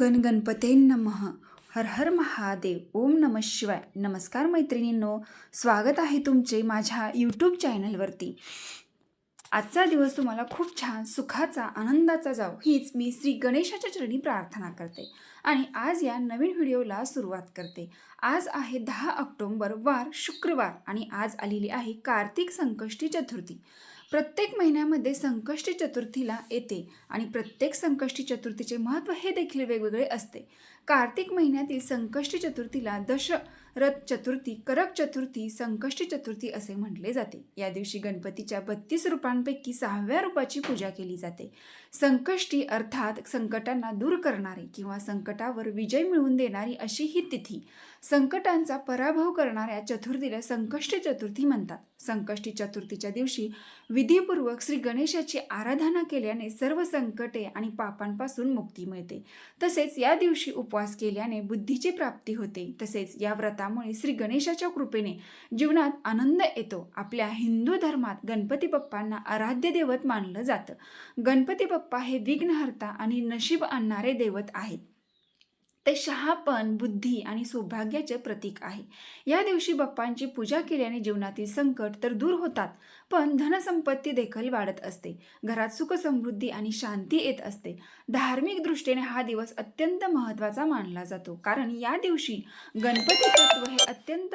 गणगणपते नमः. हर हर महादेव. ओम नम शिवाय. नमस्कार मैत्रिणींनो स्वागत आहे तुमचे माझ्या यूट्यूब चॅनलवरती आजचा दिवस तुम्हाला खूप छान सुखाचा आनंदाचा जाऊ हीच मी श्री गणेशाच्या चरणी प्रार्थना करते. आणि आज या नवीन व्हिडिओला सुरुवात करते. आज आहे दहा ऑक्टोंबर वार शुक्रवार आणि आज आलेली आहे कार्तिक संकष्टी चतुर्थी. प्रत्येक महिन्यामध्ये संकष्टी चतुर्थीला येते आणि प्रत्येक संकष्टी चतुर्थीचे महत्त्व हे देखील वेगवेगळे असते. कार्तिक महिन्यातील संकष्टी चतुर्थीला दशरथ चतुर्थी करक चतुर्थी संकष्टी चतुर्थी असे म्हटले जाते. या दिवशी गणपतीच्या बत्तीस रूपांपैकी सहाव्या रूपाची पूजा केली जाते. संकष्टी अर्थात संकटांना दूर करणारी किंवा संकटावर विजय मिळवून देणारी अशी ही तिथी. संकटांचा पराभव करणाऱ्या चतुर्थीला संकष्टी चतुर्थी म्हणतात. संकष्टी चतुर्थीच्या दिवशी विधीपूर्वक श्री गणेशाची आराधना केल्याने सर्व संकटे आणि पापांपासून मुक्ती मिळते. तसेच या दिवशी उप उपवास केल्याने बुद्धीची प्राप्ती होते. तसेच या व्रतामुळे श्री गणेशाच्या कृपेने जीवनात आनंद येतो. आपल्या हिंदू धर्मात गणपती बाप्पांना आराध्य दैवत मानलं जातं. गणपती बाप्पा हे विघ्नहर्ता आणि नशीब आणणारे दैवत आहेत. ते शहापण बुद्धी आणि सौभाग्याचे प्रतीक आहे. या दिवशी बाप्पांची पूजा केल्याने जीवनातील संकट तर दूर होतात पण धनसंपत्ती देखील वाढत असते. घरात सुख समृद्धी आणि शांती येत असते. धार्मिक दृष्टीने हा दिवस अत्यंत महत्त्वाचा मानला जातो. कारण या दिवशी गणपती तत्व हे अत्यंत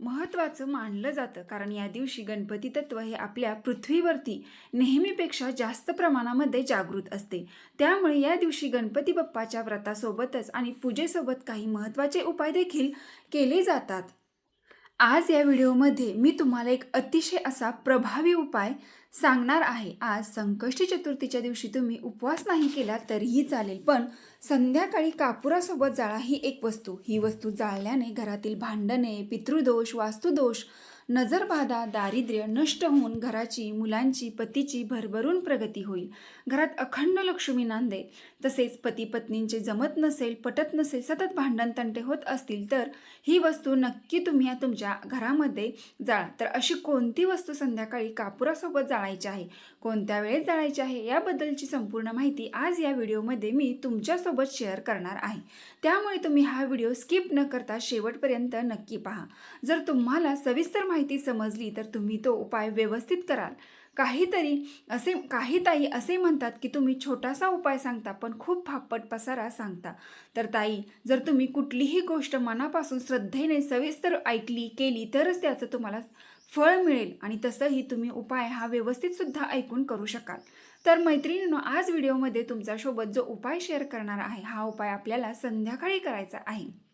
महत्त्वाचं मानलं जातं. कारण या दिवशी गणपती तत्व हे आपल्या पृथ्वीवरती नेहमीपेक्षा जास्त प्रमाणामध्ये जागृत असते. त्यामुळे या दिवशी गणपती बाप्पाच्या व्रतासोबतच आणि पूजेसोबत काही महत्त्वाचे उपाय देखील केले जातात. आज या व्हिडिओमध्ये मी तुम्हाला एक अतिशय असा प्रभावी उपाय सांगणार आहे. आज संकष्टी चतुर्थीच्या दिवशी तुम्ही उपवास नाही केला तरीही चालेल पण संध्याकाळी कापुरासोबत जाळा ही एक वस्तू. ही वस्तू जाळल्याने घरातील भांडणे पितृदोष वास्तुदोष नजरबाधा दारिद्र्य नष्ट होऊन घराची मुलांची पतीची भरभरून प्रगती होईल. घरात अखंड लक्ष्मी नांदे. तसेच पती पत्नींचे जमत नसेल पटत नसेल सतत भांडण तंटे होत असतील तर ही वस्तू नक्की तुम्ही या तुमच्या घरामध्ये जाळा. तर अशी कोणती वस्तू संध्याकाळी कापुरासोबत जाळायची आहे? कोणत्या वेळेत जाळायची आहे? याबद्दलची संपूर्ण माहिती आज या व्हिडिओमध्ये मी तुमच्यासोबत शेअर करणार आहे. त्यामुळे तुम्ही हा व्हिडिओ स्किप न करता शेवटपर्यंत नक्की पहा. जर तुम्हाला सविस्तर माहिती माहिती समजली तर तुम्ही तो उपाय व्यवस्थित कराल. काहीतरी असे काही ताई असे म्हणतात की तुम्ही छोटासा उपाय सांगता पण खूप भापट पसारा सांगता. तर ताई जर तुम्ही कुठलीही गोष्ट मनापासून श्रद्धेने सविस्तर ऐकली केली तरच त्याचं तुम्हाला फळ मिळेल आणि तसंही तुम्ही उपाय हा व्यवस्थितसुद्धा ऐकून करू शकाल. तर मैत्रिणींनो आज व्हिडिओमध्ये तुमच्यासोबत जो उपाय शेअर करणार आहे हा उपाय आपल्याला संध्याकाळी करायचा आहे.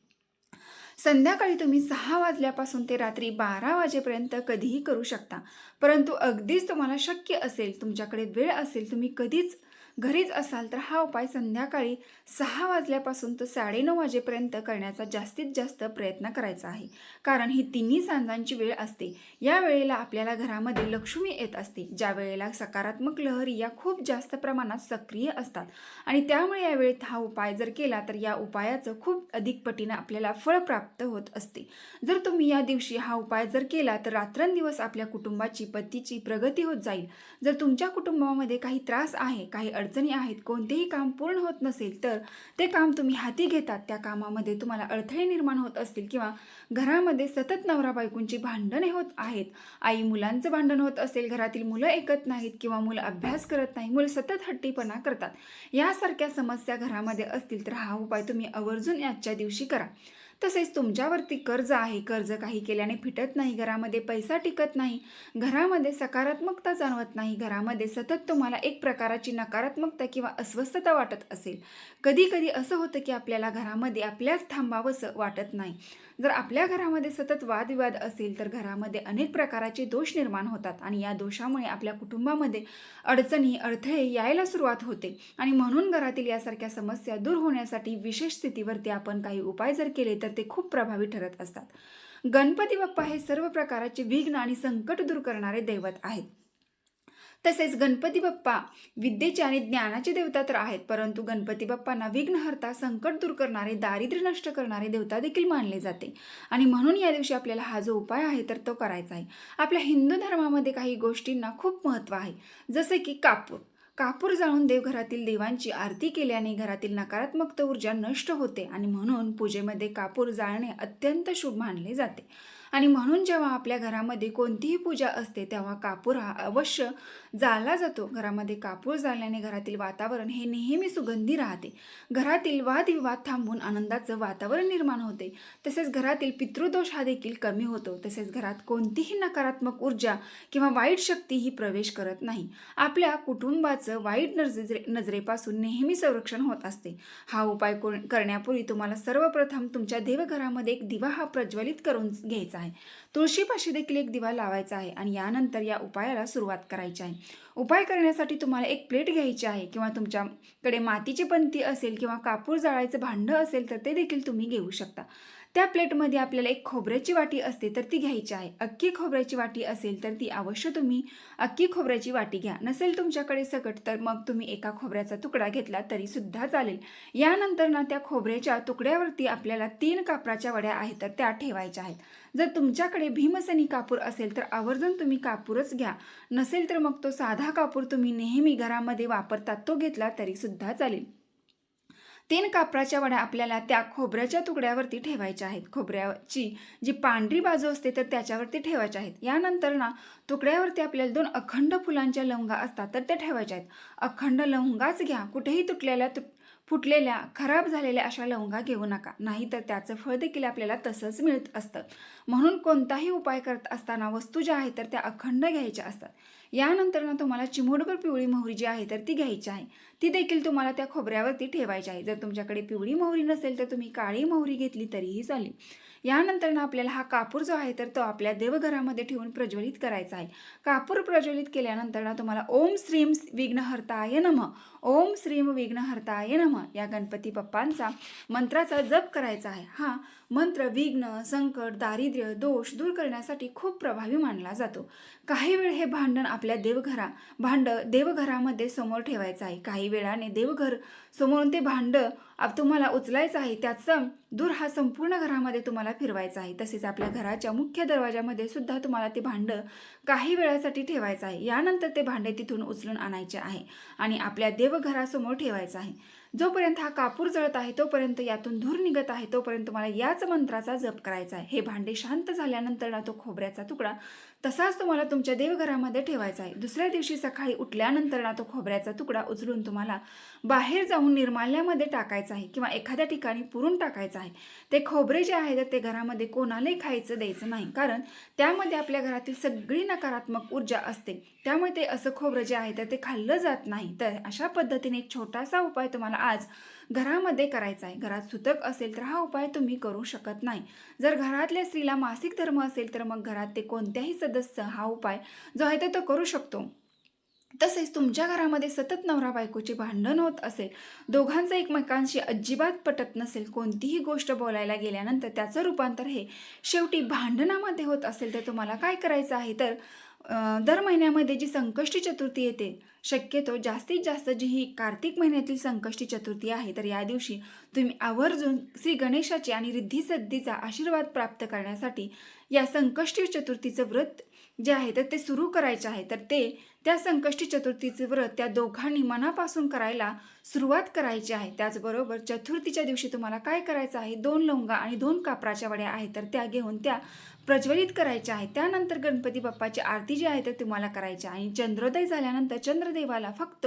संध्याकाळी तुम्ही सहा वाजल्यापासून ते रात्री बारा वाजेपर्यंत कधीही करू शकता. परंतु अगदीच तुम्हाला शक्य असेल तुमच्याकडे वेळ असेल तुम्ही कधीच घरीच असाल तर हा उपाय संध्याकाळी सहा वाजल्यापासून तर साडेनऊ वाजेपर्यंत करण्याचा जास्तीत जास्त प्रयत्न करायचा आहे. कारण ही तिन्ही सांजांची वेळ असते. या वेळेला आपल्याला घरामध्ये लक्ष्मी येत असते. ज्या वेळेला सकारात्मक लहरी या खूप जास्त प्रमाणात सक्रिय असतात. आणि त्यामुळे या वेळेत हा उपाय जर केला तर या उपायाचं खूप अधिक पटीनं आपल्याला फळ प्राप्त होत असते. जर तुम्ही या दिवशी हा उपाय जर केला तर रात्रंदिवस आपल्या कुटुंबाची पतीची प्रगती होत जाईल. जर तुमच्या कुटुंबामध्ये काही त्रास आहे काही अडचणी आहेत कोणतेही काम पूर्ण होत नसेल तर ते काम तुम्ही हाती घेतात. त्या कामामध्ये तुम्हाला अडथळे निर्माण होत असतील किंवा घरामध्ये सतत नवरा बायकोंची भांडणे होत आहेत. आई मुलांचं भांडण होत असेल घरातील मुलं ऐकत नाहीत किंवा मुलं अभ्यास करत नाही मुलं सतत हट्टीपणा करतात. यासारख्या समस्या घरामध्ये असतील तर हा उपाय तुम्ही आवर्जून आजच्या दिवशी करा. तसेच तुमच्यावरती कर्ज आहे कर्ज काही केल्याने फिटत नाही घरामध्ये पैसा टिकत नाही घरामध्ये सकारात्मकता जाणवत नाही घरामध्ये सतत तुम्हाला एक प्रकाराची नकारात्मकता किंवा अस्वस्थता वाटत असेल. कधी कधी असं होतं की आपल्याला घरामध्ये आपल्याच थांबावंसं वाटत नाही. जर आपल्या घरामध्ये सतत वादविवाद असेल तर घरामध्ये अनेक प्रकाराचे दोष निर्माण होतात आणि या दोषामुळे आपल्या कुटुंबामध्ये अडचणी अडथळे यायला सुरुवात होते. आणि म्हणून घरातील यासारख्या समस्या दूर होण्यासाठी विशेष स्थितीवरती आपण काही उपाय जर केले तर तर ते खूप प्रभावी ठरत असतात. गणपती बाप्पा हे सर्व प्रकाराचे विघ्न आणि संकट दूर करणारे दैवत आहेत. तसेच गणपती बाप्पा विद्येचे आणि ज्ञानाचे देवता तर आहेत परंतु गणपती बाप्पांना विघ्नहर्ता संकट दूर करणारे दारिद्र्य नष्ट करणारे देवता देखील मानले जाते. आणि म्हणून या दिवशी आपल्याला हा जो उपाय आहे तर तो करायचा आहे. आपल्या हिंदू धर्मामध्ये काही गोष्टींना खूप महत्त्व आहे. जसे की कापूर. कापूर जाळून देवघरातील देवांची आरती केल्याने घरातील नकारात्मक ऊर्जा नष्ट होते आणि म्हणून पूजेमध्ये कापूर जाळणे अत्यंत शुभ मानले जाते. आणि म्हणून जेव्हा आपल्या घरामध्ये कोणतीही पूजा असते तेव्हा कापूर हा अवश्य जाळला जातो. घरामध्ये कापूर जाळल्याने घरातील वातावरण हे नेहमी सुगंधी राहते. घरातील वादविवाद थांबून आनंदाचं वातावरण निर्माण होते. तसेच घरातील पितृदोष हा देखील कमी होतो. तसेच घरात कोणतीही नकारात्मक ऊर्जा किंवा वाईट शक्ती ही प्रवेश करत नाही. आपल्या कुटुंबाचं वाईट नजरे नजरेपासून नेहमी संरक्षण होत असते. हा उपाय कोण- करण्यापूर्वी तुम्हाला सर्वप्रथम तुमच्या देवघरामध्ये एक दिवा हा प्रज्वलित करून घ्यायचा आहे. तुळशीपाशी देखील एक दिवा लावायचा आहे आणि यानंतर या उपायाला सुरुवात करायची आहे. उपाय करण्यासाठी तुम्हाला एक प्लेट घ्यायची आहे किंवा तुमच्याकडे मातीची पंती असेल किंवा कापूर जाळायचं भांडं असेल तर ते देखील तुम्ही घेऊ शकता. त्या प्लेटमध्ये आपल्याला एक खोबऱ्याची वाटी असते तर ती घ्यायची आहे. अख्खी खोबऱ्याची वाटी असेल तर ती अवश्य तुम्ही अख्खी खोबऱ्याची वाटी घ्या. नसेल तुमच्याकडे सकट तर मग तुम्ही एका खोबऱ्याचा तुकडा घेतला तरी सुद्धा चालेल. यानंतर ना त्या खोबऱ्याच्या तुकड्यावरती आपल्याला तीन कापराच्या वड्या आहेत तर त्या ठेवायच्या आहेत. जर तुमच्याकडे भीमसनी कापूर असेल तर आवर्जून तुम्ही कापूरच घ्या. नसेल तर मग तो साधा कापूर तुम्ही नेहमी घरामध्ये वापरतात तो घेतला तरीसुद्धा चालेल. तीन कापराच्या वड्या आपल्याला त्या खोबऱ्याच्या तुकड्यावरती ठेवायच्या आहेत. खोबऱ्याची जी पांढरी बाजू असते तर त्याच्यावरती ठेवायच्या आहेत. यानंतर ना तुकड्यावरती आपल्याला दोन अखंड फुलांच्या लवंगा असतात तर त्या ठेवायच्या आहेत. अखंड लवंगाच घ्या. कुठेही तुटलेल्या तुट फुटलेल्या खराब झालेल्या अशा लवंगा घेऊ नका. नाहीतर त्याचं फळ देखील आपल्याला तसंच मिळत असतं. म्हणून कोणताही उपाय करत असताना वस्तू ज्या आहेत तर त्या अखंड घ्यायच्या असतात. यानंतर ना तुम्हाला चिमूटभर पिवळी मोहरी जी आहे तर ती घ्यायची आहे. ती देखील तुम्हाला त्या खोबऱ्यावरती ठेवायची आहे. जर तुमच्याकडे पिवळी मोहरी नसेल तर तुम्ही काळी मोहरी घेतली तरीही चालेल. यानंतर ना आपल्याला हा कापूर जो आहे तर तो आपल्या देवघरामध्ये ठेवून प्रज्वलित करायचा आहे. कापूर प्रज्वलित केल्यानंतर ना तुम्हाला ओम श्रीम विघ्नहर्ताय नम. ओम श्रीम विघ्नहर्ताय नम. या गणपती बाप्पांचा मंत्राचा जप करायचा आहे. हा मंत्र विघ्न संकट दारिद्र्य दोष दूर करण्यासाठी खूप प्रभावी मानला जातो. काही वेळ हे भांडण आपल्या देवघरा भांड देवघरामध्ये समोर ठेवायचं आहे. काही वेळाने देवघर समोरून ते भांड आप तुम्हाला उचलायचं आहे त्याचं दूर हा संपूर्ण घरामध्ये तुम्हाला फिरवायचा आहे. तसेच आपल्या घराच्या मुख्य दरवाजामध्ये सुद्धा तुम्हाला ते भांड काही वेळासाठी ठेवायचं आहे. यानंतर ते भांडे तिथून उचलून आणायचे आहे आणि आपल्या देवघरासमोर ठेवायचं आहे. जोपर्यंत हा कापूर जळत आहे तोपर्यंत यातून धूर निघत आहे तोपर्यंत तुम्हाला याच मंत्राचा जप करायचा आहे. हे भांडे शांत झाल्यानंतर ना तो खोबऱ्याचा तुकडा तसाच तुम्हाला तुमच्या देवघरामध्ये ठेवायचा आहे. दुसऱ्या दिवशी सकाळी उठल्यानंतर ना तो खोबऱ्याचा तुकडा उचलून तुम्हाला बाहेर जाऊन निर्माल्यामध्ये टाकायचा आहे किंवा एखाद्या ठिकाणी पुरून टाकायचं आहे. ते खोबरे जे आहे तर ते घरामध्ये कोणालाही खायचं द्यायचं नाही. कारण त्यामध्ये आपल्या घरातील सगळी नकारात्मक ऊर्जा असते. त्यामुळे ते असं खोबरं जे आहे तर ते खाल्लं जात नाही. तर अशा पद्धतीने एक छोटासा उपाय तुम्हाला आज घरामध्ये करायचा आहे. घरात सुतक असेल तर हा उपाय तुम्ही करू शकत नाही. जर घरातल्या स्त्रीला मासिक धर्म असेल तर मग घरात ते कोणत्याही सदस्य हा उपाय जो आहे तर तो करू शकतो. तसेच तुमच्या घरामध्ये सतत नवरा बायकोचे भांडण होत असेल दोघांचं एकमेकांशी अजिबात पटत नसेल कोणतीही गोष्ट बोलायला गेल्यानंतर त्याचं रूपांतर हे शेवटी भांडणामध्ये होत असेल तर तुम्हाला काय करायचं आहे? तर दर महिन्यामध्ये जी संकष्टी चतुर्थी येते शक्यतो जास्तीत जास्त जी ही कार्तिक महिन्यातील संकष्टी चतुर्थी आहे तर या दिवशी तुम्ही आवर्जून श्री गणेशाची आणि रिद्धिसिद्धीचा आशीर्वाद प्राप्त करण्यासाठी या संकष्टी चतुर्थीचं व्रत जे आहे तर ते सुरू करायचे आहे. तर ते त्या संकष्टी चतुर्थीचे व्रत त्या दोघांनी मनापासून करायला सुरुवात करायची आहे. त्याचबरोबर चतुर्थीच्या दिवशी तुम्हाला काय करायचं आहे? दोन लवंगा आणि दोन कापराच्या वड्या आहेत तर त्या घेऊन त्या प्रज्वलित करायच्या आहेत त्यानंतर गणपती बाप्पाची आरती जी आहे ते तुम्हाला करायची आणि चंद्रोदय झाल्यानंतर चंद्रदेवाला फक्त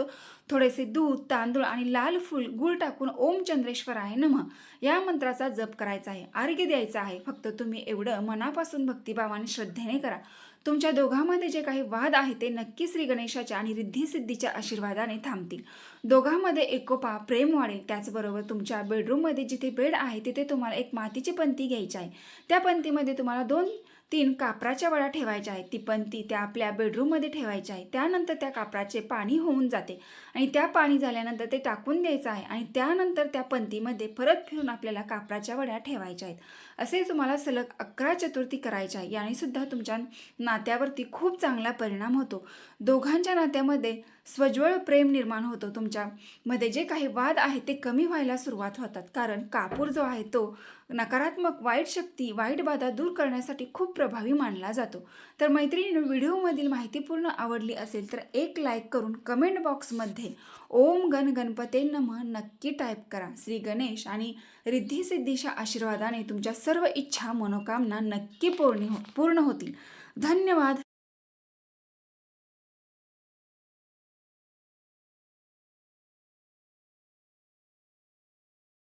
थोडेसे दूध तांदूळ आणि लाल फूल गुळ टाकून ओम चंद्रेश्वर आहे नम. या मंत्राचा जप करायचा आहे. अर्घ्य द्यायचा आहे. फक्त तुम्ही एवढं मनापासून भक्तिभावाने श्रद्धेने करा. तुमच्या दोघांमध्ये जे काही वाद आहे ते नक्की श्री गणेशाच्या आणि रिद्धिसिद्धीच्या आशीर्वादाने थांबतील. दोघांमध्ये एकोपा प्रेम वाढेल. त्याचबरोबर तुमच्या बेडरूममध्ये जिथे बेड आहे तिथे तुम्हाला एक मातीची पंती घ्यायची आहे. त्या पंतीमध्ये तुम्हाला दोन तीन कापराच्या वड्या ठेवायच्या आहेत. ती पंती त्या आपल्या बेडरूममध्ये ठेवायची आहे. त्यानंतर त्या कापराचे पाणी होऊन जाते. आणि त्या पाणी झाल्यानंतर ते टाकून द्यायचं आहे. आणि त्यानंतर त्या पंतीमध्ये परत फिरून आपल्याला कापराच्या वड्या ठेवायच्या आहेत. असे तुम्हाला सलग अकरा चतुर्थी करायच्या आहे. याने सुद्धा तुमच्या नात्यावरती खूप चांगला परिणाम होतो. दोघांच्या नात्यामध्ये स्वज्वळ प्रेम निर्माण होतं तुमच्यामध्ये जे काही वाद आहेत ते कमी व्हायला सुरुवात होतात. कारण कापूर जो आहे तो नकारात्मक वाईट शक्ती वाईट बाधा दूर करण्यासाठी खूप प्रभावी मानला जातो. तर मैत्रिणीनं व्हिडिओमधील माहिती पूर्ण आवडली असेल तर एक लाईक करून कमेंट बॉक्समध्ये ओम गण गणपते नम नक्की टाईप करा. श्री गणेश आणि रिद्धी सिद्धीच्या आशीर्वादाने तुमच्या सर्व इच्छा मनोकामना नक्की पूर्ण हो पूर्ण होतील. धन्यवाद.